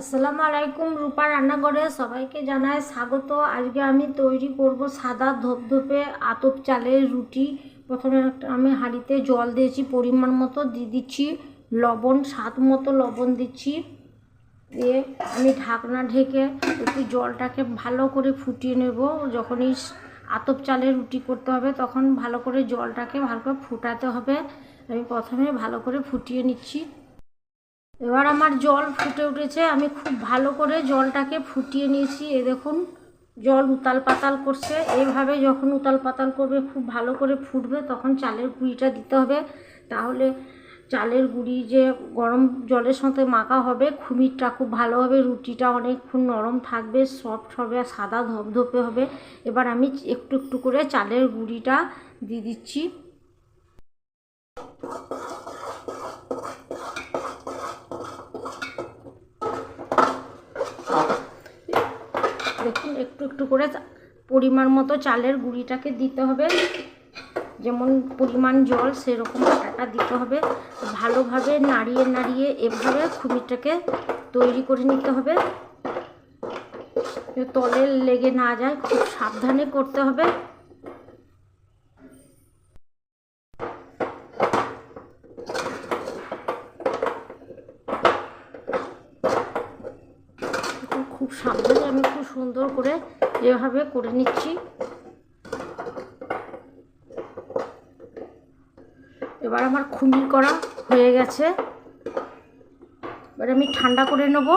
আসসালামু আলাইকুম, রূপা রান্নাঘরে সবাইকে জানাই স্বাগত। আজকে আমি তৈরি করব সাদা ধপধপে আতপ চালের রুটি। প্রথমে আমি হাঁড়িতে জল দিয়েছি, পরিমাণ মতো দিয়ে দিচ্ছি লবণ, স্বাদ মতো লবণ দিচ্ছি। দিয়ে আমি ঢাকনা ঢেকে একটু জলটাকে ভালো করে ফুটিয়ে নেব। যখনই আতপ চালের রুটি করতে হবে, তখন ভালো করে জলটাকে ভালো করে ফুটাতে হবে। আমি প্রথমে ভালো করে ফুটিয়ে নিচ্ছি। এবার আমার জল ফুটে উঠেছে, আমি খুব ভালো করে জলটাকে ফুটিয়ে নিয়েছি। এ দেখুন, জল উতাল পাতাল করছে। এইভাবে যখন উতাল পাতাল করবে, খুব ভালো করে ফুটবে, তখন চালের গুঁড়িটা দিতে হবে। তাহলে চালের গুঁড়ি যে গরম জলের সাথে মাখা হবে, খুমিরটা খুব ভালো হবে, রুটিটা অনেকক্ষণ নরম থাকবে, সফট হবে, আর সাদা ধপধপে হবে। এবার আমি একটু একটু করে চালের গুঁড়িটা দিয়ে দিচ্ছি দেখুন একটু একটু করে পরিমাণ মতো চালের গুঁড়িটাকে দিতে হবে। যেমন পরিমাণ জল সেরকম আটাটা দিতে হবে। ভালোভাবে নাড়িয়ে নাড়িয়ে এভাবে খুমিরটাকে তৈরি করে নিতে হবে। তলে লেগে না যায়, খুব সাবধানে করতে হবে। খুব সাবধানে আমি খুব সুন্দর করে এভাবে করে নিচ্ছি। এবার আমার খুমির করা হয়ে গেছে। এবার আমি ঠান্ডা করে নেব।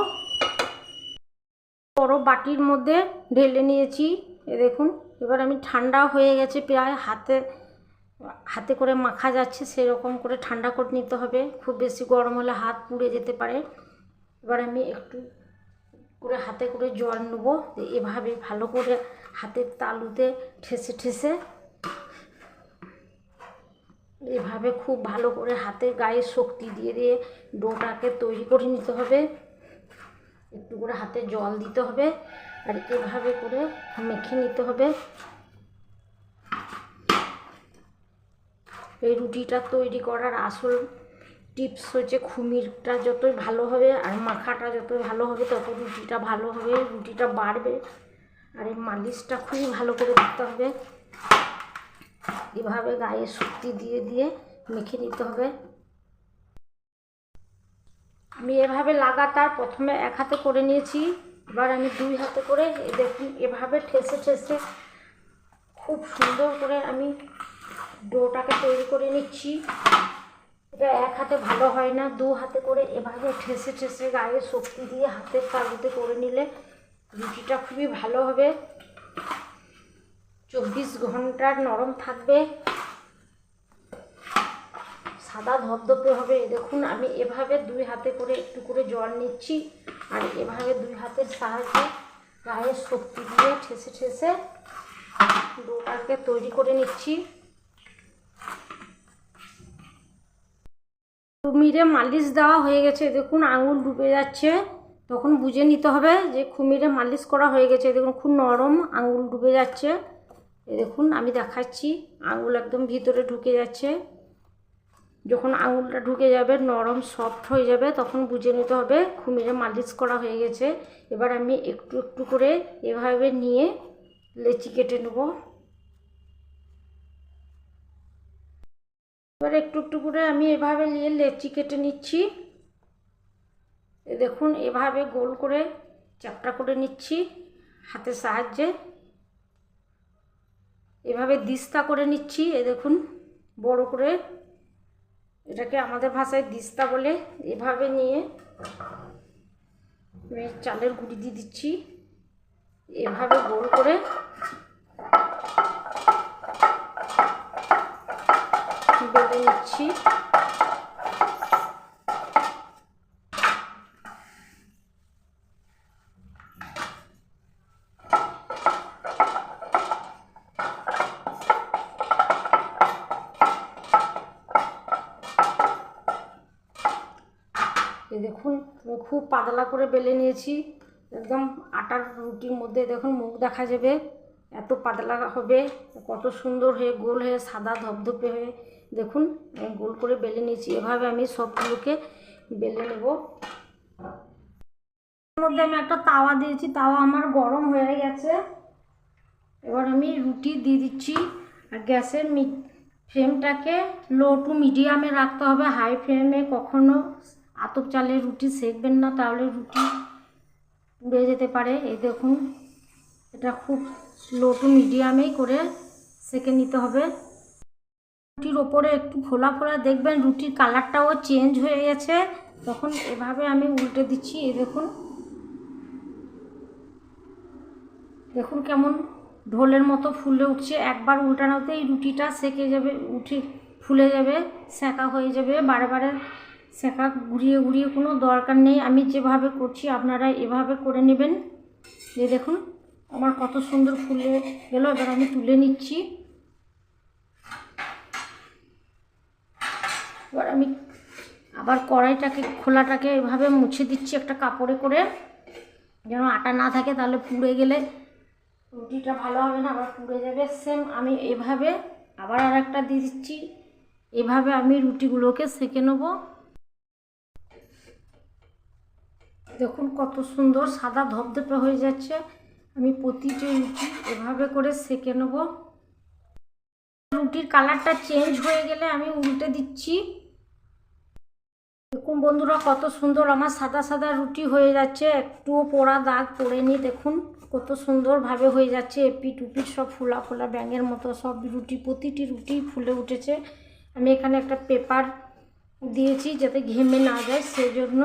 বড় বাটির মধ্যে ঢেলে নিয়েছি। এ দেখুন, এবার আমি ঠান্ডা হয়ে গেছে প্রায় হাতে হাতে করে মাখা যাচ্ছে, সেরকম করে ঠান্ডা করে নিতে হবে। খুব বেশি গরম হলে হাত পুড়ে যেতে পারে। এবার আমি একটু করে হাতে করে জল নেব। এভাবে ভালো করে হাতের তালুতে ঠেসে ঠেসে এভাবে খুব ভালো করে হাতের গায়ে শক্তি দিয়ে দিয়ে ডোটাকে তৈরি করে নিতে হবে। একটু করে হাতে জল দিতে হবে আর এভাবে করে মেখে নিতে হবে। এই রুটিটা তৈরি করার আসল টিপস হচ্ছে খুমিরটা যতই ভালো হবে আর মাখাটা যতই ভালো হবে, তত রুটিটা ভালো হবে, রুটিটা বাড়বে। আর এই মালিশটা খুবই ভালো করে দিতে হবে। এভাবে গায়ে শক্তি দিয়ে দিয়ে মেখে নিতে হবে। আমি এভাবে লাগাতার প্রথমে এক হাতে করে নিয়েছি, এবার আমি দুই হাতে করে দেখুন, এভাবে ঠেসে ঠেসে খুব সুন্দর করে আমি ডোটাকে তৈরি করে নিচ্ছি। এটা এক হাতে ভালো হয় না, দু হাতে করে এভাবে ঠেসে ঠেসে গায়ে শক্তি দিয়ে হাতের তালুতে করে নিলে রুটিটা খুবই ভালো হবে। চব্বিশ ঘণ্টার নরম থাকবে। সাদা ধপধপে হবে। দেখুন, আমি এভাবে দুই হাতে করে একটু করে জল নিচ্ছি আর এভাবে দুই হাতের সাহায্যে গায়ের শক্তি দিয়ে ঠেসে ঠেসে ডোটাকে তৈরি করে নিচ্ছি। খুমিরে মালিশ দেওয়া হয়ে গেছে, দেখুন আঙুল ডুবে যাচ্ছে। তখন বুঝে নিতে হবে যে খুমিরে মালিশ করা হয়ে গেছে, দেখুন খুব নরম আঙুল ডুবে যাচ্ছে। দেখুন, আমি দেখাচ্ছি, আঙুল একদম ভিতরে ঢুকে যাচ্ছে। যখন আঙুলটা ঢুকে যাবে, নরম সফট হয়ে যাবে, তখন বুঝে নিতে হবে খুমিরে মালিশ করা হয়ে গেছে। এবার আমি একটু একটু করে এভাবে নিয়ে লেচি কেটে নেব। এবার একটু একটু করে আমি এভাবে নিয়ে লেচি কেটে নিচ্ছি। দেখুন, এভাবে গোল করে চ্যাপটা করে নিচ্ছি হাতের সাহায্যে। এভাবে দিস্তা করে নিচ্ছি, এ দেখুন, বড় করে। এটাকে আমাদের ভাষায় দিস্তা বলে। এভাবে নিয়ে চালের গুঁড়ি দিয়ে দিচ্ছি। এভাবে গোল করে নিচ্ছি দেখুন খুব পাতলা করে বেলে নিয়েছি। একদম আটার রুটির মধ্যে দেখুন মুখ দেখা যাবে। এত পাতলা হবে, কত সুন্দর হয়ে গোল হয়ে সাদা ধপধপে হয়ে দেখুন, আমি গোল করে বেলে নিয়েছি। এভাবে আমি সবগুলোকে বেলে নেব। মধ্যে আমি একটা তাওয়া দিয়েছি। তাওয়া আমার গরম হয়ে গেছে। এবার আমি রুটি দিয়ে দিচ্ছি। আর গ্যাসের ফ্লেমটাকে লো টু মিডিয়ামে রাখতে হবে। হাই ফ্লেমে কখনো আতপ চালের রুটি সেকবেন না, তাহলে রুটি পুড়ে যেতে পারে। এই দেখুন, এটা খুব লো টু মিডিয়ামেই করে সেকে নিতে হবে। রুটির ওপরে একটু ফোলা ফোলা দেখবেন, রুটির কালারটাও চেঞ্জ হয়ে গেছে। তখন এভাবে আমি উল্টে দিচ্ছি, এই দেখুন। দেখুন কেমন ঢোলের মতো ফুলে উঠছে। একবার উল্টানোতেই রুটিটা সেকে যাবে, উঠে ফুলে যাবে, সেকা হয়ে যাবে। বারে বারে সেকা ঘুরিয়ে ঘুরিয়ে কোনো দরকার নেই। আমি যেভাবে করছি, আপনারা এভাবে করে নেবেন। যে দেখুন, আমার কত সুন্দর ফুলে গেল। এবার আমি তুলে নিচ্ছি এবার আমি আবার কড়াইটাকে, খোলাটাকে এভাবে মুছে দিচ্ছি একটা কাপড়ে করে। যেন আটা না থাকে তাহলে পুড়ে গেলে রুটিটা ভালো হবে না, আবার পুড়ে যাবে। সেম আমি এভাবে আবার আর একটা দিয়ে দিচ্ছি। এভাবে আমি রুটিগুলোকে সেকে নেব। দেখুন কত সুন্দর সাদা ধপধপে হয়ে যাচ্ছে। আমি প্রতিটি রুটি এভাবে করে সেকে নেব। রুটির কালারটা চেঞ্জ হয়ে গেলে আমি উল্টে দিচ্ছি। দেখুন বন্ধুরা, কত সুন্দর আমার সাদা সাদা রুটি হয়ে যাচ্ছে। একটুও পোড়া দাগ পড়েনি, দেখুন কত সুন্দরভাবে হয়ে যাচ্ছে। এপি টুপি সব ফোলা ফোলা ব্যাঙের মতো সব রুটি, প্রতিটি রুটি ফুলে উঠেছে। আমি এখানে একটা পেপার দিয়েছি যাতে ঘেমে না যায় সেই জন্য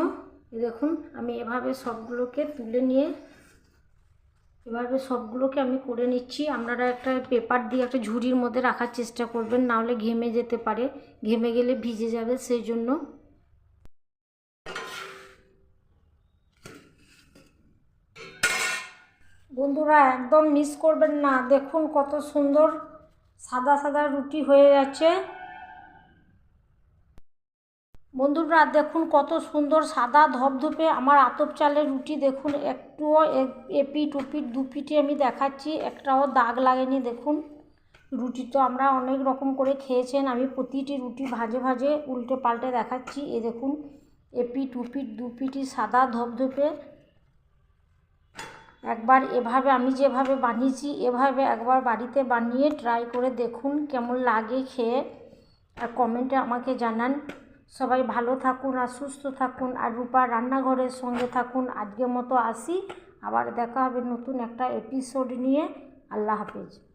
দেখুন আমি এভাবে সবগুলোকে তুলে নিয়ে, এভাবে সবগুলোকে আমি করে নিচ্ছি। আপনারা একটা পেপার দিয়ে একটা ঝুড়ির মধ্যে রাখার চেষ্টা করবেন নাহলে ঘেমে যেতে পারে। ঘেমে গেলে ভিজে যাবে সেই জন্য বন্ধুরা একদম মিস করবেন না। দেখুন কত সুন্দর সাদা সাদা রুটি হয়ে যাচ্ছে। বন্ধুরা দেখুন কত সুন্দর সাদা ধপধপে আমার আতপ চালের রুটি। দেখুন একটুও এপি টুপিট দুপিটি আমি দেখাচ্ছি, একটাও দাগ লাগেনি। দেখুন রুটি তো আমরা অনেক রকম করে খেয়েছেন, আমি প্রতিটি রুটি ভাজে ভাজে উল্টে পাল্টে দেখাচ্ছি। এ দেখুন এপি টুপিট দুপিটি সাদা ধপধপে একবার এভাবে আমি যেভাবে বানিয়েছি, এভাবে একবার বাড়িতে বানিয়ে ট্রাই করে দেখুন কেমন লাগে খেয়ে। আর কমেন্টে আমাকে জানান। সবাই ভালো থাকুন আর সুস্থ থাকুন। আর রূপা রান্নাঘরের সঙ্গে থাকুন। আজকের মতো আসি। আবার দেখা হবে নতুন একটা এপিসোড নিয়ে। আল্লাহ হাফেজ।